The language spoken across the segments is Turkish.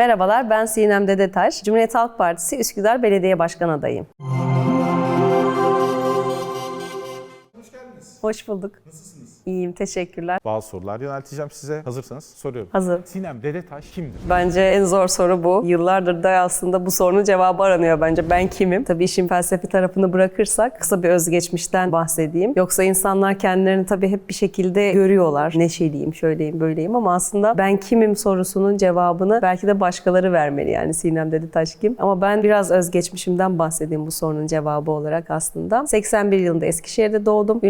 Merhabalar, ben Sinem Dedetaş. Cumhuriyet Halk Partisi Üsküdar Belediye Başkan adayım. Hoş bulduk. Nasılsınız? İyiyim, teşekkürler. Bazı sorular yönelteceğim size. Hazırsanız soruyorum. Hazır. Sinem Dedetaş kimdir? Bence en zor soru bu. Yıllardır da aslında bu sorunun cevabı aranıyor bence. Ben kimim? Tabii işin felsefi tarafını bırakırsak kısa bir özgeçmişten bahsedeyim. Yoksa insanlar kendilerini tabii hep bir şekilde görüyorlar. Neşeliyim, şöyleyim, böyleyim ama aslında ben kimim sorusunun cevabını belki de başkaları vermeli. Yani Sinem Dedetaş kim? Ama ben biraz özgeçmişimden bahsedeyim bu sorunun cevabı olarak aslında. 81 yılında Eskişehir'de doğdum.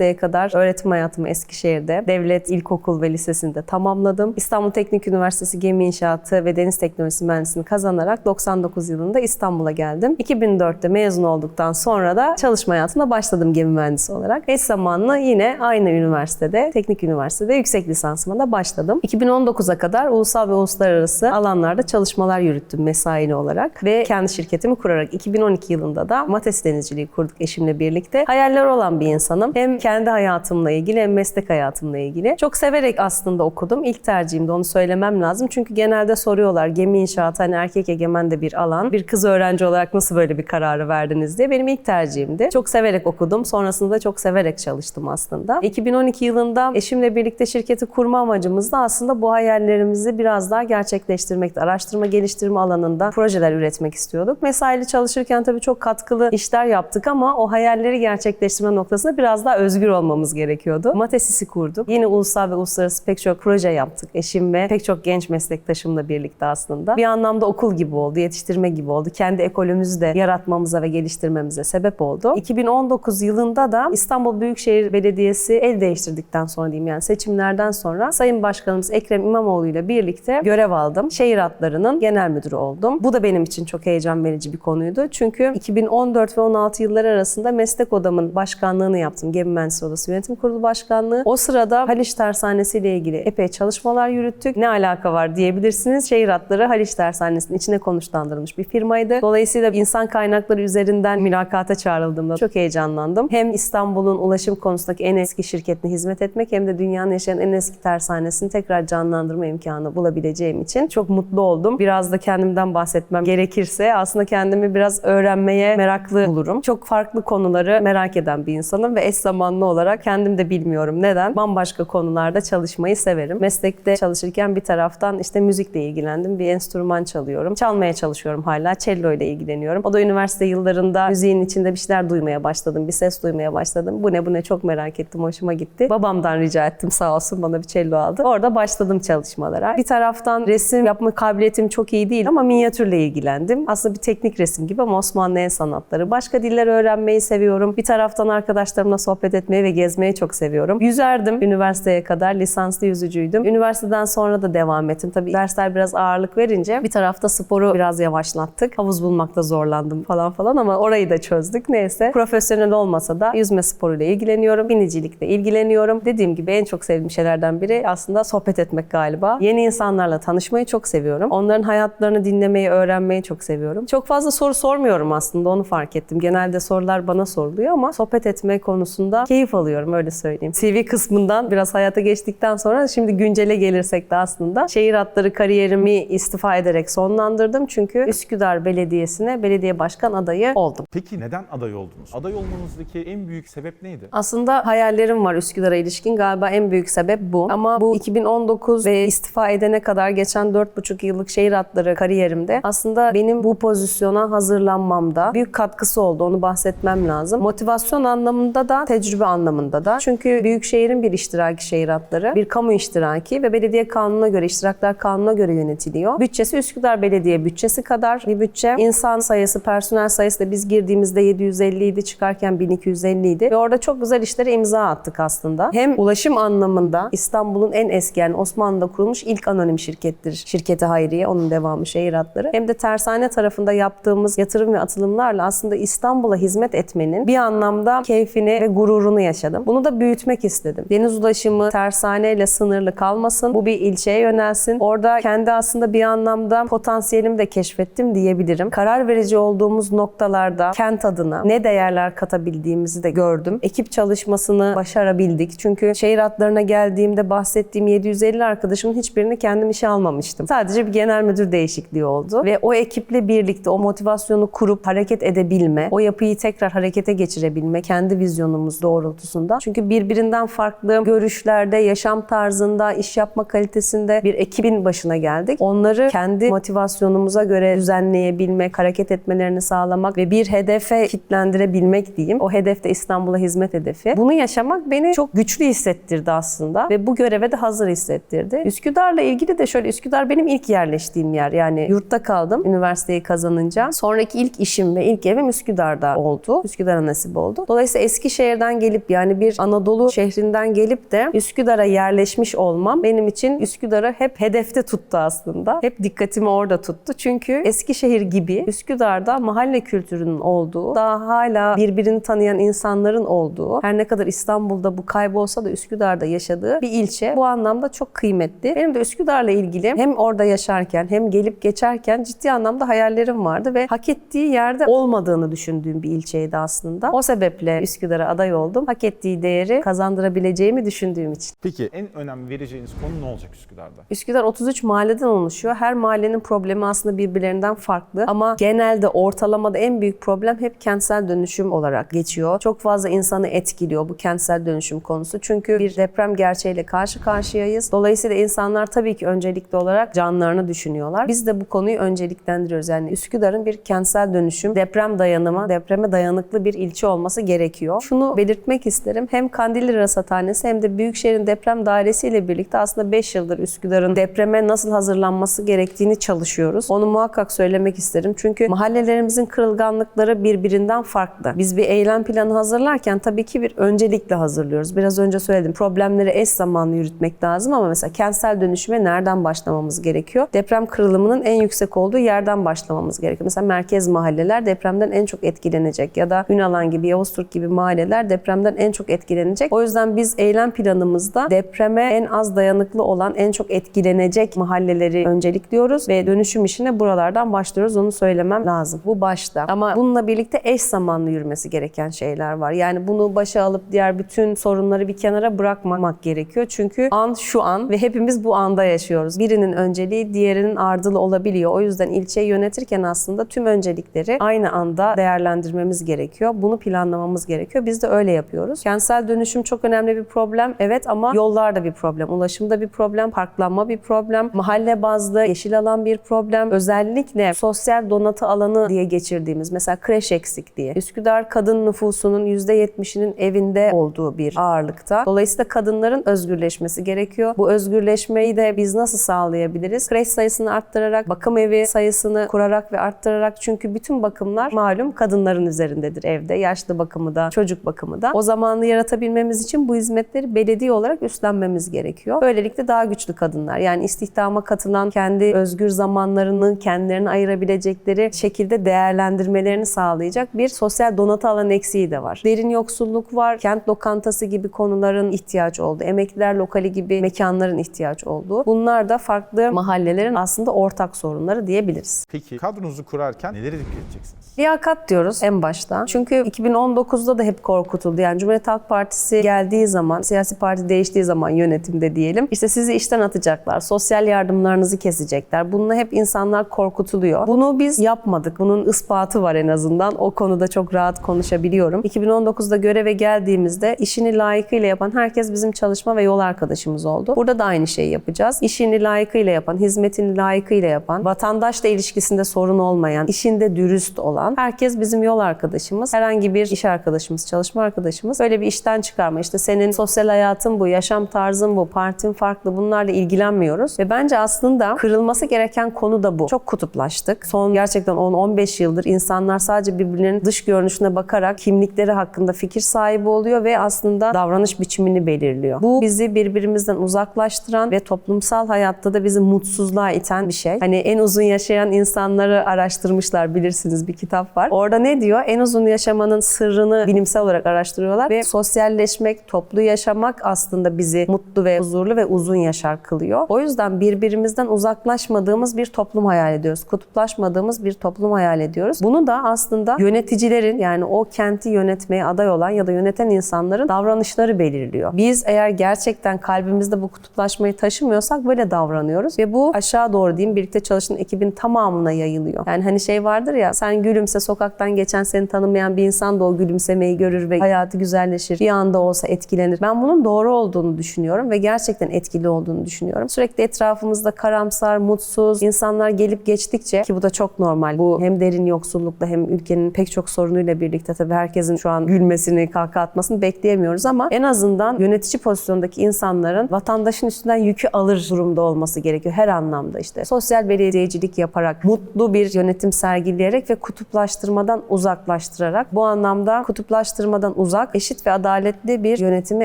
Üniversiteye kadar öğretim hayatımı Eskişehir'de, devlet ilkokul ve lisesinde tamamladım. İstanbul Teknik Üniversitesi Gemi İnşaatı ve Deniz Teknolojisi Mühendisliğini kazanarak 99 yılında İstanbul'a geldim. 2004'te mezun olduktan sonra da çalışma hayatına başladım gemi mühendisi olarak. Eş zamanlı yine aynı üniversitede, Teknik Üniversitede yüksek lisansıma da başladım. 2019'a kadar ulusal ve uluslararası alanlarda çalışmalar yürüttüm mesaili olarak ve kendi şirketimi kurarak 2012 yılında da Mates Denizciliği kurduk eşimle birlikte. Hayaller olan bir insanım. Hem kendi hayatımla ilgili hem meslek hayatımla ilgili. Çok severek aslında okudum. İlk tercihimde onu söylemem lazım. Çünkü genelde soruyorlar gemi inşaatı hani erkek egemen de bir alan. Bir kız öğrenci olarak nasıl böyle bir kararı verdiniz diye. Benim ilk tercihimdi. Çok severek okudum. Sonrasında da çok severek çalıştım aslında. 2012 yılında eşimle birlikte şirketi kurma amacımız da aslında bu hayallerimizi biraz daha gerçekleştirmekti. Araştırma geliştirme alanında projeler üretmek istiyorduk. Mesaili çalışırken tabii çok katkılı işler yaptık ama o hayalleri gerçekleştirme noktasında biraz daha özgür olmamız gerekiyordu. Matesis'i kurduk. Yine ulusal ve uluslararası pek çok proje yaptık. Eşim ve pek çok genç meslektaşımla birlikte aslında. Bir anlamda okul gibi oldu, yetiştirme gibi oldu. Kendi ekolümüzü de yaratmamıza ve geliştirmemize sebep oldu. 2019 yılında da İstanbul Büyükşehir Belediyesi el değiştirdikten sonra diyeyim yani seçimlerden sonra Sayın Başkanımız Ekrem İmamoğlu ile birlikte görev aldım. Şehir hatlarının genel müdürü oldum. Bu da benim için çok heyecan verici bir konuydu. Çünkü 2014 ve 16 yılları arasında meslek odamın başkanlığını yaptım. Gemi Mühendisleri Odası Yönetim Kurulu Başkanlığı. O sırada Haliç Tersanesi ile ilgili epey çalışmalar yürüttük. Ne alaka var diyebilirsiniz. Şehir hatları Haliç Tersanesi'nin içine konuşlandırılmış bir firmaydı. Dolayısıyla insan kaynakları üzerinden mülakata çağrıldığımda çok heyecanlandım. Hem İstanbul'un ulaşım konusundaki en eski şirketine hizmet etmek hem de dünyanın yaşayan en eski tersanesini tekrar canlandırma imkanı bulabileceğim için çok mutlu oldum. Biraz da kendimden bahsetmem gerekirse aslında kendimi biraz öğrenmeye meraklı bulurum. Çok farklı konuları merak eden bir insanım ve eş zamanlı olarak kendim de bilmiyorum neden bambaşka konularda çalışmayı severim. Meslekte çalışırken bir taraftan işte müzikle ilgilendim. Bir enstrüman çalıyorum. Çalmaya çalışıyorum hala. Cello ile ilgileniyorum. O da üniversite yıllarında müziğin içinde bir şeyler duymaya başladım. Bir ses duymaya başladım. Bu ne bu ne çok merak ettim. Hoşuma gitti. Babamdan rica ettim sağ olsun bana bir cello aldı. Orada başladım çalışmalara. Bir taraftan resim yapma kabiliyetim çok iyi değil ama minyatürle ilgilendim. Aslında bir teknik resim gibi ama Osmanlı el sanatları. Başka diller öğrenmeyi seviyorum. Bir taraftan arkadaşlarımla sohbet etmeyi ve gezmeyi çok seviyorum. Yüzerdim üniversiteye kadar. Lisanslı yüzücüydüm. Üniversiteden sonra da devam ettim. Tabii dersler biraz ağırlık verince bir tarafta sporu biraz yavaşlattık. Havuz bulmakta zorlandım falan falan ama orayı da çözdük. Neyse profesyonel olmasa da yüzme sporuyla ilgileniyorum. Binicilikle ilgileniyorum. Dediğim gibi en çok sevdiğim şeylerden biri aslında sohbet etmek galiba. Yeni insanlarla tanışmayı çok seviyorum. Onların hayatlarını dinlemeyi, öğrenmeyi çok seviyorum. Çok fazla soru sormuyorum aslında onu fark ettim. Genelde sorular bana soruluyor ama sohbet etme konusunda keyif alıyorum öyle söyleyeyim. CV kısmından biraz hayata geçtikten sonra şimdi güncele gelirsek de aslında şehir hatları kariyerimi istifa ederek sonlandırdım. Çünkü Üsküdar Belediyesi'ne belediye başkan adayı oldum. Peki neden aday oldunuz? Aday olmanızdaki en büyük sebep neydi? Aslında hayallerim var Üsküdar'a ilişkin. Galiba en büyük sebep bu. Ama bu 2019 ve istifa edene kadar geçen 4,5 yıllık şehir hatları kariyerimde aslında benim bu pozisyona hazırlanmamda büyük katkısı oldu. Onu bahsetmem lazım. Motivasyon anlamında da tecrübe anlamında da. Çünkü Büyükşehir'in bir iştiraki şehir hatları, bir kamu iştiraki ve belediye kanununa göre, iştirakler kanununa göre yönetiliyor. Bütçesi Üsküdar Belediye bütçesi kadar bir bütçe. İnsan sayısı, personel sayısı da biz girdiğimizde 750 idi, çıkarken 1250 idi. Ve orada çok güzel işlere imza attık aslında. Hem ulaşım anlamında İstanbul'un en eski yani Osmanlı'da kurulmuş ilk anonim şirkettir. Şirketi Hayriye, onun devamı şehir hatları. Hem de tersane tarafında yaptığımız yatırım ve atılımlarla aslında İstanbul'a hizmet etmenin bir anlamda keyfini ve gururunu gururunu yaşadım. Bunu da büyütmek istedim. Deniz ulaşımı tersaneyle sınırlı kalmasın. Bu bir ilçeye yönelsin. Orada kendi aslında bir anlamda potansiyelimi de keşfettim diyebilirim. Karar verici olduğumuz noktalarda kent adına ne değerler katabildiğimizi de gördüm. Ekip çalışmasını başarabildik. Çünkü şehir hatlarına geldiğimde bahsettiğim 750 arkadaşımın hiçbirini kendim işe almamıştım. Sadece bir genel müdür değişikliği oldu. Ve o ekiple birlikte o motivasyonu kurup hareket edebilme, o yapıyı tekrar harekete geçirebilme kendi vizyonumuz doğrultusunda. Çünkü birbirinden farklı görüşlerde, yaşam tarzında, iş yapma kalitesinde bir ekibin başına geldik. Onları kendi motivasyonumuza göre düzenleyebilmek, hareket etmelerini sağlamak ve bir hedefe kitlendirebilmek diyeyim. O hedef de İstanbul'a hizmet hedefi. Bunu yaşamak beni çok güçlü hissettirdi aslında ve bu göreve de hazır hissettirdi. Üsküdar'la ilgili de şöyle Üsküdar benim ilk yerleştiğim yer. Yani yurtta kaldım üniversiteyi kazanınca. Sonraki ilk işim ve ilk evim Üsküdar'da oldu. Üsküdar'a nasip oldu. Dolayısıyla Eskişehir'den gelip yani bir Anadolu şehrinden gelip de Üsküdar'a yerleşmiş olmam benim için Üsküdar'ı hep hedefte tuttu aslında. Hep dikkatimi orada tuttu. Çünkü Eskişehir gibi Üsküdar'da mahalle kültürünün olduğu, daha hala birbirini tanıyan insanların olduğu, her ne kadar İstanbul'da bu kaybolsa da Üsküdar'da yaşadığı bir ilçe. Bu anlamda çok kıymetli. Benim de Üsküdar'la ilgili hem orada yaşarken hem gelip geçerken ciddi anlamda hayallerim vardı ve hak ettiği yerde olmadığını düşündüğüm bir ilçeydi aslında. O sebeple Üsküdar'a aday oldum. Hak ettiği değeri kazandırabileceğimi düşündüğüm için. Peki en önem vereceğiniz konu ne olacak Üsküdar'da? Üsküdar 33 mahalleden oluşuyor. Her mahallenin problemi aslında birbirlerinden farklı ama genelde ortalamada en büyük problem hep kentsel dönüşüm olarak geçiyor. Çok fazla insanı etkiliyor bu kentsel dönüşüm konusu. Çünkü bir deprem gerçeğiyle karşı karşıyayız. Dolayısıyla insanlar tabii ki öncelikli olarak canlarını düşünüyorlar. Biz de bu konuyu önceliklendiriyoruz. Yani Üsküdar'ın bir kentsel dönüşüm, deprem dayanımı, depreme dayanıklı bir ilçe olması gerekiyor. Şunu belirtmek isterim. Hem Kandilli Rasathanesi hem de Büyükşehir'in deprem dairesiyle birlikte aslında 5 yıldır Üsküdar'ın depreme nasıl hazırlanması gerektiğini çalışıyoruz. Onu muhakkak söylemek isterim. Çünkü mahallelerimizin kırılganlıkları birbirinden farklı. Biz bir eylem planı hazırlarken tabii ki bir öncelikle hazırlıyoruz. Biraz önce söyledim. Problemleri eş zamanlı yürütmek lazım ama mesela kentsel dönüşüme nereden başlamamız gerekiyor? Deprem kırılımının en yüksek olduğu yerden başlamamız gerekiyor. Mesela merkez mahalleler depremden en çok etkilenecek ya da Ünalan gibi, Yavuz Türk gibi mahalleler depremden en çok etkilenecek. O yüzden biz eylem planımızda depreme en az dayanıklı olan, en çok etkilenecek mahalleleri öncelikliyoruz ve dönüşüm işine buralardan başlıyoruz. Onu söylemem lazım. Bu başta. Ama bununla birlikte eş zamanlı yürümesi gereken şeyler var. Yani bunu başa alıp diğer bütün sorunları bir kenara bırakmamak gerekiyor. Çünkü an şu an ve hepimiz bu anda yaşıyoruz. Birinin önceliği diğerinin ardılı olabiliyor. O yüzden ilçeyi yönetirken aslında tüm öncelikleri aynı anda değerlendirmemiz gerekiyor. Bunu planlamamız gerekiyor. Biz de öyle yapıyoruz. Kentsel dönüşüm çok önemli bir problem. Evet ama yollar da bir problem. Ulaşım da bir problem. Parklanma bir problem. Mahalle bazlı yeşil alan bir problem. Özellikle sosyal donatı alanı diye geçirdiğimiz mesela kreş eksikliği. Üsküdar kadın nüfusunun %70'inin evinde olduğu bir ağırlıkta. Dolayısıyla kadınların özgürleşmesi gerekiyor. Bu özgürleşmeyi de biz nasıl sağlayabiliriz? Kreş sayısını arttırarak, bakım evi sayısını kurarak ve arttırarak çünkü bütün bakımlar malum kadınların üzerindedir evde. Yaşlı bakımı da, çocuk bakımı da. O zamanı yaratabilmemiz için bu hizmetleri belediye olarak üstlenmemiz gerekiyor. Böylelikle daha güçlü kadınlar yani istihdama katılan kendi özgür zamanlarını kendilerine ayırabilecekleri şekilde değerlendirmelerini sağlayacak bir sosyal donatı alan eksiği de var. Derin yoksulluk var, kent lokantası gibi konuların ihtiyaç olduğu, emekliler lokali gibi mekanların ihtiyaç olduğu. Bunlar da farklı mahallelerin aslında ortak sorunları diyebiliriz. Peki kadronuzu kurarken nelere dikkat edeceksiniz? Liyakat diyoruz en başta. Çünkü 2019'da da hep korkutuldu. Yani Cumhuriyet Halk Partisi geldiği zaman, siyasi parti değiştiği zaman yönetimde diyelim. işte sizi işten atacaklar, sosyal yardımlarınızı kesecekler. Bununla hep insanlar korkutuluyor. Bunu biz yapmadık. Bunun ispatı var en azından. O konuda çok rahat konuşabiliyorum. 2019'da göreve geldiğimizde işini layıkıyla yapan herkes bizim çalışma ve yol arkadaşımız oldu. Burada da aynı şeyi yapacağız. İşini layıkıyla yapan, hizmetini layıkıyla yapan, vatandaşla ilişkisinde sorun olmayan, işinde dürüst olan herkes bizim yol arkadaşımız. Herhangi bir iş arkadaşımız, çalışma arkadaşımız. Böyle bir işten çıkarma. İşte senin sosyal hayatın bu, yaşam tarzın bu, partin farklı bunlarla ilgilenmiyoruz. Ve bence aslında kırılması gereken konu da bu. Çok kutuplaştık. Son gerçekten 10-15 yıldır insanlar sadece birbirlerinin dış görünüşüne bakarak kimlikleri hakkında fikir sahibi oluyor ve aslında davranış biçimini belirliyor. Bu bizi birbirimizden uzaklaştıran ve toplumsal hayatta da bizi mutsuzluğa iten bir şey. Hani en uzun yaşayan insanları araştırmışlar bilirsiniz bir kitap var. Orada ne diyor? En uzun yaşamanın sırrını bilimsel olarak araştırıyor uzaklaştırıyorlar ve sosyalleşmek, toplu yaşamak aslında bizi mutlu ve huzurlu ve uzun yaşar kılıyor. O yüzden birbirimizden uzaklaşmadığımız bir toplum hayal ediyoruz. Kutuplaşmadığımız bir toplum hayal ediyoruz. Bunu da aslında yöneticilerin yani o kenti yönetmeye aday olan ya da yöneten insanların davranışları belirliyor. Biz eğer gerçekten kalbimizde bu kutuplaşmayı taşımıyorsak böyle davranıyoruz ve bu aşağı doğru diyeyim birlikte çalışan ekibin tamamına yayılıyor. Yani hani şey vardır ya sen gülümse sokaktan geçen seni tanımayan bir insan da o gülümsemeyi görür ve hayatı güzelleşir. Bir anda olsa etkilenir. Ben bunun doğru olduğunu düşünüyorum ve gerçekten etkili olduğunu düşünüyorum. Sürekli etrafımızda karamsar, mutsuz insanlar gelip geçtikçe ki bu da çok normal. Bu hem derin yoksullukla hem ülkenin pek çok sorunuyla birlikte tabii herkesin şu an gülmesini, kahkaha atmasını bekleyemiyoruz ama en azından yönetici pozisyondaki insanların vatandaşın üstünden yükü alır durumda olması gerekiyor her anlamda işte. Sosyal belediyecilik yaparak, mutlu bir yönetim sergileyerek ve kutuplaştırmadan uzaklaştırarak bu anlamda kutuplaştırmadan uzak, eşit ve adaletli bir yönetimi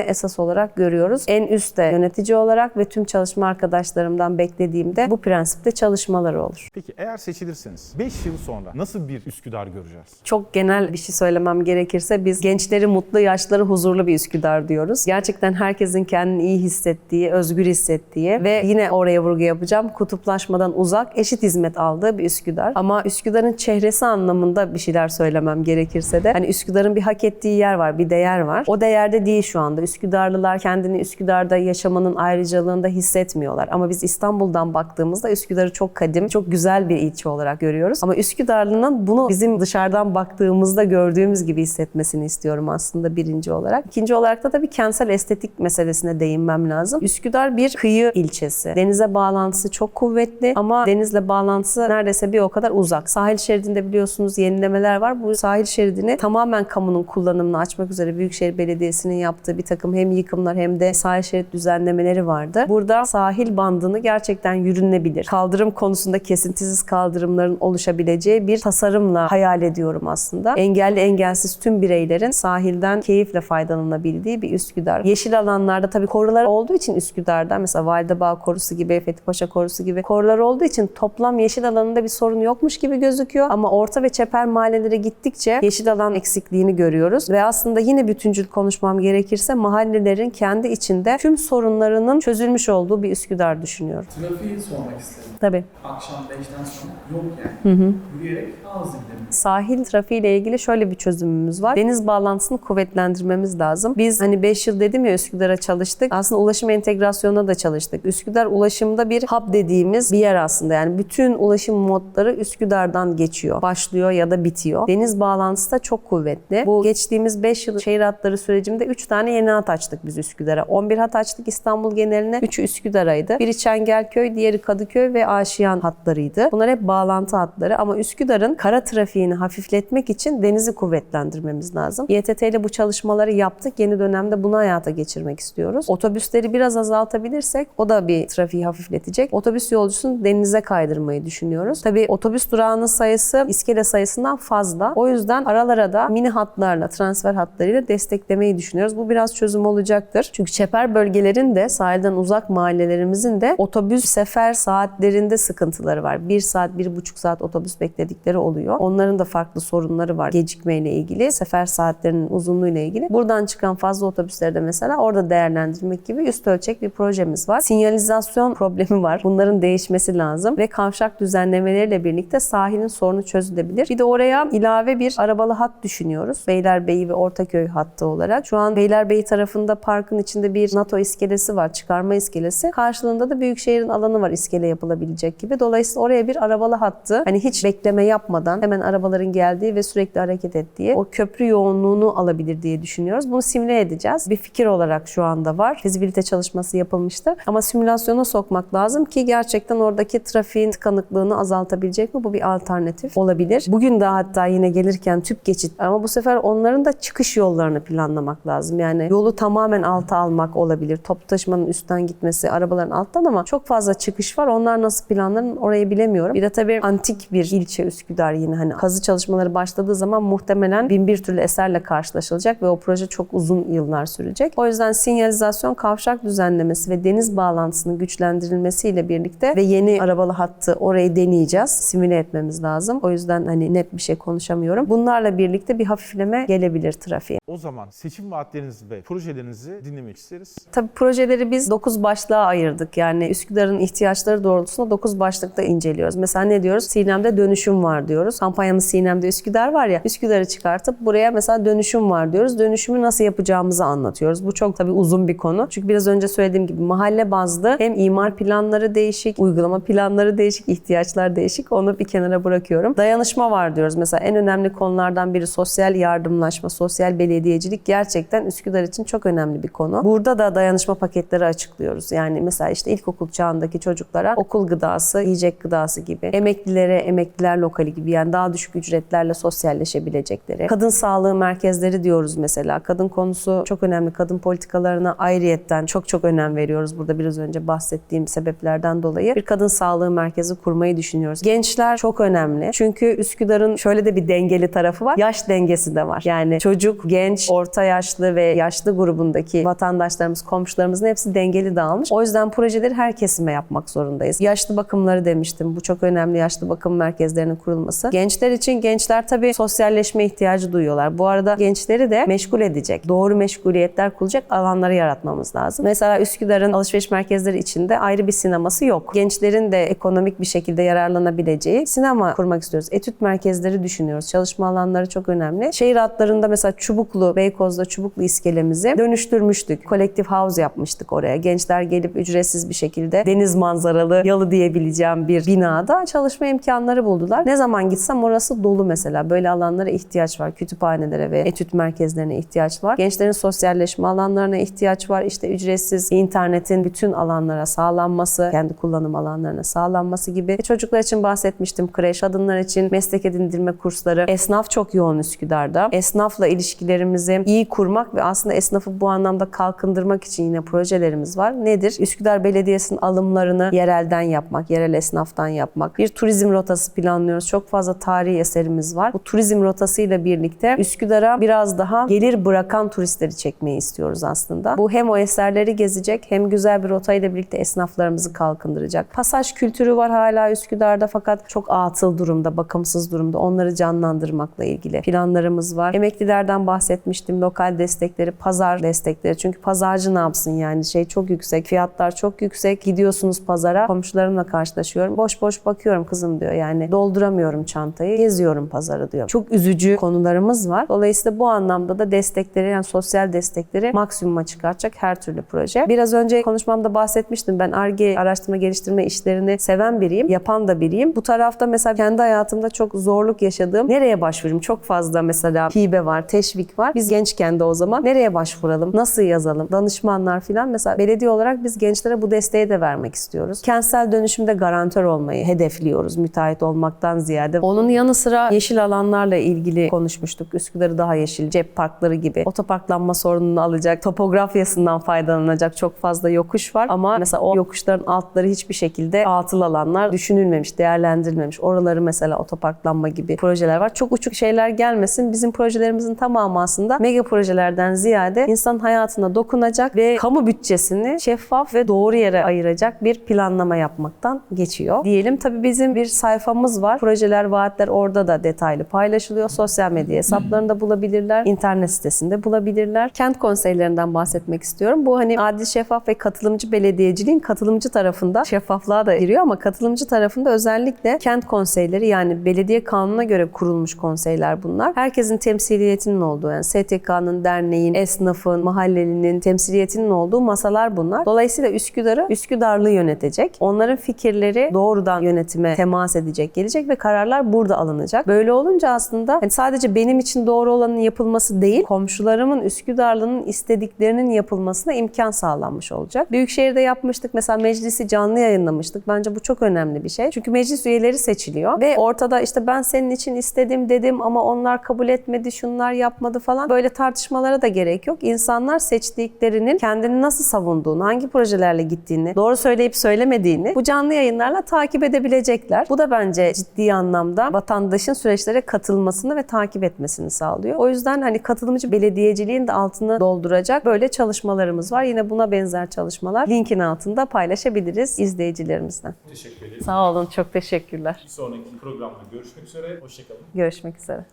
esas olarak görüyoruz. En üstte yönetici olarak ve tüm çalışma arkadaşlarımdan beklediğimde bu prensipte çalışmaları olur. Peki eğer seçilirseniz 5 yıl sonra nasıl bir Üsküdar göreceğiz? Çok genel bir şey söylemem gerekirse biz gençleri mutlu, yaşları huzurlu bir Üsküdar diyoruz. Gerçekten herkesin kendini iyi hissettiği, özgür hissettiği ve yine oraya vurgu yapacağım. Kutuplaşmadan uzak, eşit hizmet aldığı bir Üsküdar. Ama Üsküdar'ın çehresi anlamında bir şeyler söylemem gerekirse de hani Üsküdar'ın bir hak ettiği yer var, bir değer var. O değerde değil şu anda. Üsküdarlılar kendini Üsküdar'da yaşamanın ayrıcalığında hissetmiyorlar. Ama biz İstanbul'dan baktığımızda Üsküdar'ı çok kadim, çok güzel bir ilçe olarak görüyoruz. Ama Üsküdarlı'nın bunu bizim dışarıdan baktığımızda gördüğümüz gibi hissetmesini istiyorum aslında birinci olarak. İkinci olarak da tabii kentsel estetik meselesine değinmem lazım. Üsküdar bir kıyı ilçesi. Denize bağlantısı çok kuvvetli ama denizle bağlantısı neredeyse bir o kadar uzak. Sahil şeridinde biliyorsunuz yenilemeler var. Bu sahil şeridini tamamen kamunun kullanımına açmak üzere Büyükşehir Belediyesi'nin yaptığı bir takım hem yıkımlar hem de sahil şerit düzenlemeleri vardı. Burada sahil bandını gerçekten yürünebilir. Kaldırım konusunda kesintisiz kaldırımların oluşabileceği bir tasarımla hayal ediyorum aslında. Engelli engelsiz tüm bireylerin sahilden keyifle faydalanabildiği bir Üsküdar. Yeşil alanlarda tabii korular olduğu için Üsküdar'da mesela Validebağ Korusu gibi, Fethi Paşa Korusu gibi korular olduğu için toplam yeşil alanında bir sorun yokmuş gibi gözüküyor. Ama orta ve çeper mahallelere gittikçe yeşil alan eksikliğini görüyoruz. Ve aslında yine bütüncül konuşmam gerekirse mahallelerin kendi içinde tüm sorunlarının çözülmüş olduğu bir Üsküdar düşünüyorum. Trafiği sormak istedim. Tabii. Akşam 5'ten sonra yok yani. Yürüyerek daha hızlı gidelim. Sahil trafiğiyle ilgili şöyle bir çözümümüz var. Deniz bağlantısını kuvvetlendirmemiz lazım. Biz hani 5 yıl dedim ya Üsküdar'a çalıştık. Aslında ulaşım entegrasyonuna da çalıştık. Üsküdar ulaşımda bir hub dediğimiz bir yer aslında. Yani bütün ulaşım modları Üsküdar'dan geçiyor. Başlıyor ya da bitiyor. Deniz bağlantısı da çok kuvvetli. Bu geçtiğimiz 5 yıl şehir hatları sürecimde 3 tane yeni hat açtık biz Üsküdar'a. 11 hat açtık İstanbul geneline. 3'ü Üsküdar'aydı. Biri Çengelköy, diğeri Kadıköy ve Aşiyan hatlarıydı. Bunlar hep bağlantı hatları ama Üsküdar'ın kara trafiğini hafifletmek için denizi kuvvetlendirmemiz lazım. İETT ile bu çalışmaları yaptık. Yeni dönemde bunu hayata geçirmek istiyoruz. Otobüsleri biraz azaltabilirsek o da bir trafiği hafifletecek. Otobüs yolcusunu denize kaydırmayı düşünüyoruz. Tabii otobüs durağının sayısı iskele sayısından fazla. O yüzden aralara da mini hatlarla, transfer hatlarıyla desteklemeyi düşünüyoruz. Bu biraz çözüm olacaktır. Çünkü çeper bölgelerin de sahilden uzak mahallelerimizin de otobüs sefer saatlerinde sıkıntıları var. Bir saat, bir buçuk saat otobüs bekledikleri oluyor. Onların da farklı sorunları var gecikmeyle ilgili, sefer saatlerinin uzunluğuyla ilgili. Buradan çıkan fazla otobüsleri de mesela orada değerlendirmek gibi üst ölçek bir projemiz var. Sinyalizasyon problemi var. Bunların değişmesi lazım ve kavşak düzenlemeleriyle birlikte sahilin sorunu çözülebilir. Bir de oraya ilave bir arabalı hat düşünüyoruz. Beylerbeyi ve Ortaköy hattı olarak. Şu an Beylerbeyi tarafında parkın içinde bir NATO iskelesi var, çıkarma iskelesi. Karşılığında da Büyükşehir'in alanı var iskele yapılabilecek gibi. Dolayısıyla oraya bir arabalı hattı hani hiç bekleme yapmadan hemen arabaların geldiği ve sürekli hareket ettiği o köprü yoğunluğunu alabilir diye düşünüyoruz. Bunu simüle edeceğiz. Bir fikir olarak şu anda var. Fizibilite çalışması yapılmıştı. Ama simülasyona sokmak lazım ki gerçekten oradaki trafiğin tıkanıklığını azaltabilecek mi? Bu bir alternatif olabilir. Bugün de hatta yine gelirken tüp geçit ama bu sefer onların da çıkış yollarını planlamak lazım. Yani yolu tamamen alta almak olabilir. Toplu taşımanın üstten gitmesi, arabaların alttan ama çok fazla çıkış var. Onlar nasıl planlanır orayı bilemiyorum. Bir de tabii antik bir ilçe Üsküdar yine hani kazı çalışmaları başladığı zaman muhtemelen bin bir türlü eserle karşılaşılacak ve o proje çok uzun yıllar sürecek. O yüzden sinyalizasyon, kavşak düzenlemesi ve deniz bağlantısının güçlendirilmesiyle birlikte ve yeni arabalı hattı orayı deneyeceğiz. Simüle etmemiz lazım. O yüzden hani net bir şey konuşamıyorum. Bunlarla birlikte bir hafifleme gelebilir trafiğe. O zaman seçim vaatlerinizi ve projelerinizi dinlemek isteriz. Tabii projeleri biz 9 başlığa ayırdık. Yani Üsküdar'ın ihtiyaçları doğrultusunda 9 başlıkta inceliyoruz. Mesela ne diyoruz? Sinem'de dönüşüm var diyoruz. Kampanyamız Sinem'de Üsküdar var ya. Üsküdar'ı çıkartıp buraya mesela dönüşüm var diyoruz. Dönüşümü nasıl yapacağımızı anlatıyoruz. Bu çok tabii uzun bir konu. Çünkü biraz önce söylediğim gibi mahalle bazlı hem imar planları değişik, uygulama planları değişik, ihtiyaçlar değişik. Onu bir kenara bırakıyorum. Dayanışma var diyoruz. Mesela en önemli konulardan biri sosyal yardımlaşma, sosyal belediyecilik gerçekten Üsküdar için çok önemli bir konu. Burada da dayanışma paketleri açıklıyoruz. Yani mesela işte ilkokul çağındaki çocuklara okul gıdası, yiyecek gıdası gibi, emeklilere emekliler lokali gibi yani daha düşük ücretlerle sosyalleşebilecekleri. Kadın sağlığı merkezleri diyoruz mesela. Kadın konusu çok önemli. Kadın politikalarına ayrıyetten çok çok önem veriyoruz. Burada biraz önce bahsettiğim sebeplerden dolayı bir kadın sağlığı merkezi kurmayı düşünüyoruz. Gençler çok önemli. Çünkü Üsküdar'ın şöyle de bir dengeli tarafı var. Yaş dengesi de var. Yani çocuk, genç, orta yaşlı ve yaşlı grubundaki vatandaşlarımız, komşularımızın hepsi dengeli dağılmış. O yüzden projeleri her kesime yapmak zorundayız. Yaşlı bakımları demiştim. Bu çok önemli yaşlı bakım merkezlerinin kurulması. Gençler için gençler tabii sosyalleşme ihtiyacı duyuyorlar. Bu arada gençleri de meşgul edecek, doğru meşguliyetler kuracak alanları yaratmamız lazım. Mesela Üsküdar'ın alışveriş merkezleri içinde ayrı bir sineması yok. Gençlerin de ekonomik bir şekilde yararlanabileceği sinema kurmak istiyoruz. Etüt merkezleri düşünüyoruz. Çalışma alanları çok önemli. Şehir hatlarında mesela Çubuklu, Beykoz'da Çubuklu iskelemizi dönüştürmüştük. Kolektif house yapmıştık oraya. Gençler gelip ücretsiz bir şekilde deniz manzaralı yalı diyebileceğim bir binada çalışma imkanları buldular. Ne zaman gitsem orası dolu mesela. Böyle alanlara ihtiyaç var. Kütüphanelere ve etüt merkezlerine ihtiyaç var. Gençlerin sosyalleşme alanlarına ihtiyaç var. İşte ücretsiz internetin bütün alanlara sağlanması, kendi kullanım alanlarına sağlanması gibi. E, Çocuklar için bahsetmiştim. Kreş, kadınlar için meslek edindirme kursları. Esnaf çok yoğun Üsküdar'da. Esnafla ilişkilerimizi iyi kurmak ve aslında esnafı bu anlamda kalkındırmak için yine projelerimiz var. Nedir? Üsküdar Belediyesi'nin alımlarını yerelden yapmak, yerel esnaftan yapmak. Bir turizm rotası planlıyoruz. Çok fazla tarihi eserimiz var. Bu turizm rotasıyla birlikte Üsküdar'a biraz daha gelir bırakan turistleri çekmeyi istiyoruz aslında. Bu hem o eserleri gezecek hem güzel bir rotayla birlikte esnaflarımızı kalkındıracak. Pasaj kültürü var hala Üsküdar'da fakat çok atıl durumda, bakımsız durumda. Onları canlandırmakla ilgili planlarımız var. Emeklilerden bahsetmiştim. Lokal destekleri, pazar destekleri. Çünkü pazarcı ne yapsın yani şey çok yüksek, fiyatlar çok yüksek. Gidiyorsunuz pazara, komşularımla karşılaşıyorum. Boş boş bakıyorum kızım diyor. Yani dolduramıyorum çantayı, geziyorum pazarı diyor. Çok üzücü konularımız var. Dolayısıyla bu anlamda da destekleri yani sosyal destekleri maksimuma çıkartacak her türlü proje. Biraz önce konuşmamda bahsetmiştim. Ben ARGE araştırma geliştirme işlerini seven biriyim. Yapan da biriyim. Bu tarafta mesela kendi hayatımda çok zorluk yaşadığım nereye başvurayım? Çok fazla mesela hibe var, teşvik var. Biz gençken de o zaman nereye başvuralım? Nasıl yazalım? Danışmanlar filan. Mesela belediye olarak biz gençlere bu desteği de vermek istiyoruz. Kentsel dönüşümde garantör olmayı hedefliyoruz müteahhit olmaktan ziyade. Onun yanı sıra yeşil alanlarla ilgili konuşmuştuk. Üsküdar'ı daha yeşil, cep parkları gibi. Otoparklanma sorununu alacak, topografyasından faydalanacak çok fazla yokuş var. Ama mesela o yokuşların altları hiçbir şekilde atıl alanlar düşünülmemiş, değerlendirilmemiş. Oraları mesela otoparklanma gibi projeler var. Çok uçuk şeyler gelmesin. Bizim projelerimizin tamamı aslında mega projelerden ziyade insan hayatına dokunacak ve kamu bütçesini şeffaf ve doğru yere ayıracak bir planlama yapmaktan geçiyor. Diyelim tabii bizim bir sayfamız var. Projeler, vaatler orada da detaylı paylaşılıyor. Sosyal medya hesaplarında bulabilirler. internet sitesinde bulabilirler. Kent konseylerinden bahsetmek istiyorum. Bu hani adil, şeffaf ve katılımcı belediyeciliğin katılımcı tarafında şeffaflığa da giriyor ama katılımcı tarafında özellikle kent konseyleri yani belediye kanununa göre kurulmuş konseyler bunlar. Herkesin temsiliyetinin olduğu yani STK'nın, derneğin, esnafın, mahallelinin temsiliyetinin olduğu masalar bunlar. Dolayısıyla Üsküdar'ı Üsküdarlı yönetecek. Onların fikirleri doğrudan yönetime temas edecek, gelecek ve kararlar burada alınacak. Böyle olunca aslında hani sadece benim için doğru olanın yapılması değil, komşularımın Üsküdarlı'nın istediklerinin yapılmasına imkan sağlanmış olacak. Büyükşehir'de yapmıştık. Mesela meclisi canlı yayınlamıştık. Bence bu çok önemli bir şey. Çünkü meclis üyeleri seçiliyor ve ortada işte ben senin için istedim dedim ama onlar kabul etmedi, şunlar yapmadı falan. Böyle tartışmalara da gerek yok. İnsanlar seçtiklerinin kendini nasıl savunduğunu, hangi projelerle gittiğini, doğru söyleyip söylemediğini bu canlı yayınlarla takip edebilecekler. Bu da bence ciddi anlamda vatandaşın süreçlere katılmasını ve takip etmesini sağlıyor. O yüzden hani katılımcı belediyeciliğin de altını dolduracak böyle çalışmalarımız var. Yine buna benzer çalışmalar linkin altında paylaşabiliriz izleyicilerimizden. Teşekkür ederim. Sağ olun, çok teşekkürler. Bir sonraki programda görüşmek üzere. Hoşçakalın. Görüşmek üzere.